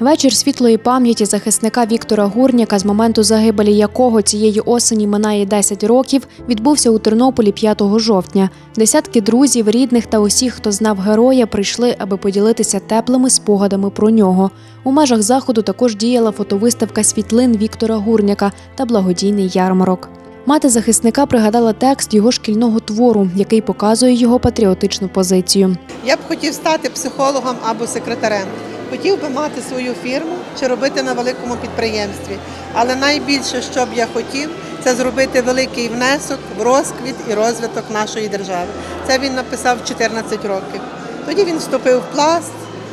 Вечір світлої пам'яті захисника Віктора Гурняка, з моменту загибелі якого цієї осені минає 10 років, відбувся у Тернополі 5 жовтня. Десятки друзів, рідних та усіх, хто знав героя, прийшли, аби поділитися теплими спогадами про нього. У межах заходу також діяла фотовиставка світлин Віктора Гурняка та благодійний ярмарок. Мати захисника пригадала текст його шкільного твору, який показує його патріотичну позицію. Я б хотів стати психологом або секретарем. Хотів би мати свою фірму чи робити на великому підприємстві. Але найбільше, що б я хотів, це зробити великий внесок в розквіт і розвиток нашої держави. Це він написав 14 років. Тоді він вступив в пласт,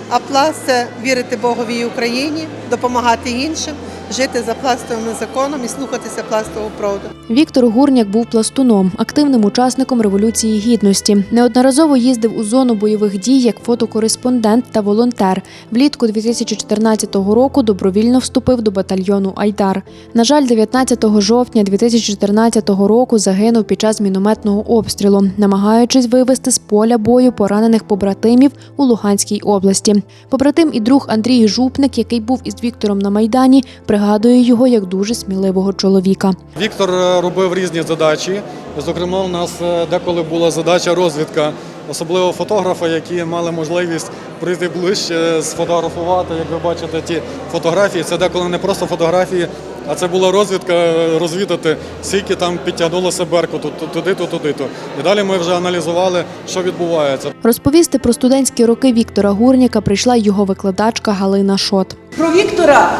а пласт це вірити Богові Україні, допомагати іншим, жити за пластовим законом і слухатися пластового проводу. Віктор Гурняк був пластуном, активним учасником революції гідності. Неодноразово їздив у зону бойових дій як фотокореспондент та волонтер. Влітку 2014 року добровільно вступив до батальйону Айдар. На жаль, 19 жовтня 2014 року загинув під час мінометного обстрілу, намагаючись вивести з поля бою поранених побратимів у Луганській області. Побратим і друг Андрій Жупник, який був із Віктором на майдані, пригадує його як дуже сміливого чоловіка. Віктор е, робив різні задачі. Зокрема, у нас е, деколи була задача розвідка, особливо фотографа, які мали можливість прийти ближче, сфотографувати. Як ви бачите, ті фотографії. Це деколи не просто фотографії, а це була розвідка, е, розвідати, скільки там підтягнулося Беркуту, ту- туди-то, туди-то. І далі ми вже аналізували, що відбувається. Розповісти про студентські роки Віктора Гурняка прийшла його викладачка Галина Шот. Про Віктора,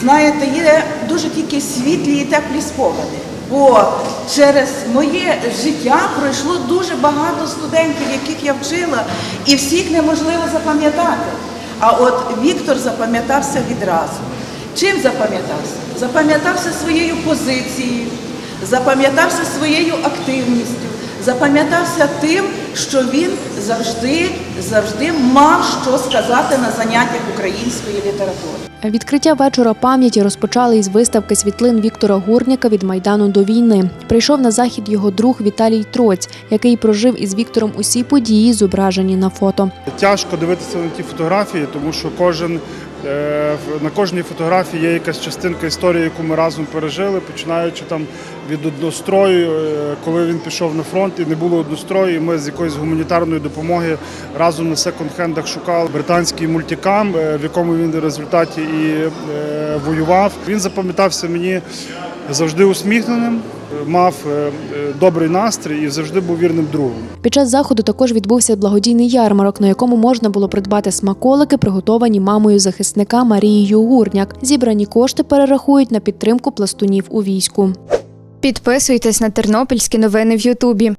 знаєте, є дуже тільки світлі і теплі спогади. Бо через моє життя пройшло дуже багато студентів, яких я вчила, і всіх неможливо запам'ятати. А от Віктор запам'ятався відразу. Чим запам'ятався? Запам'ятався своєю позицією, запам'ятався своєю активністю, запам'ятався тим, що він завжди, завжди мав що сказати на заняттях української літератури. Відкриття вечора пам'яті розпочали із виставки світлин Віктора Гурняка від майдану до війни. Прийшов на захід його друг Віталій Троць, який прожив із Віктором усі події, зображені на фото. Тяжко дивитися на ті фотографії, тому що кожен е, в- на кожній фотографії є якась частинка історії, яку ми разом пережили, починаючи там від однострою, е, коли він пішов на фронт і не було однострою. і Ми з якоїсь гуманітарної допомоги разом на секонд-хендах шукали британський мультикам, е, в якому він в результаті і е, воював. Він запам'ятався мені завжди усміхненим, мав е, добрий настрій і завжди був вірним другом. Під час заходу також відбувся благодійний ярмарок, на якому можна було придбати смаколики, приготовані мамою захисника Марією Гурняк. Зібрані кошти перерахують на підтримку пластунів у війську. Підписуйтесь на тернопільські новини в Ютубі.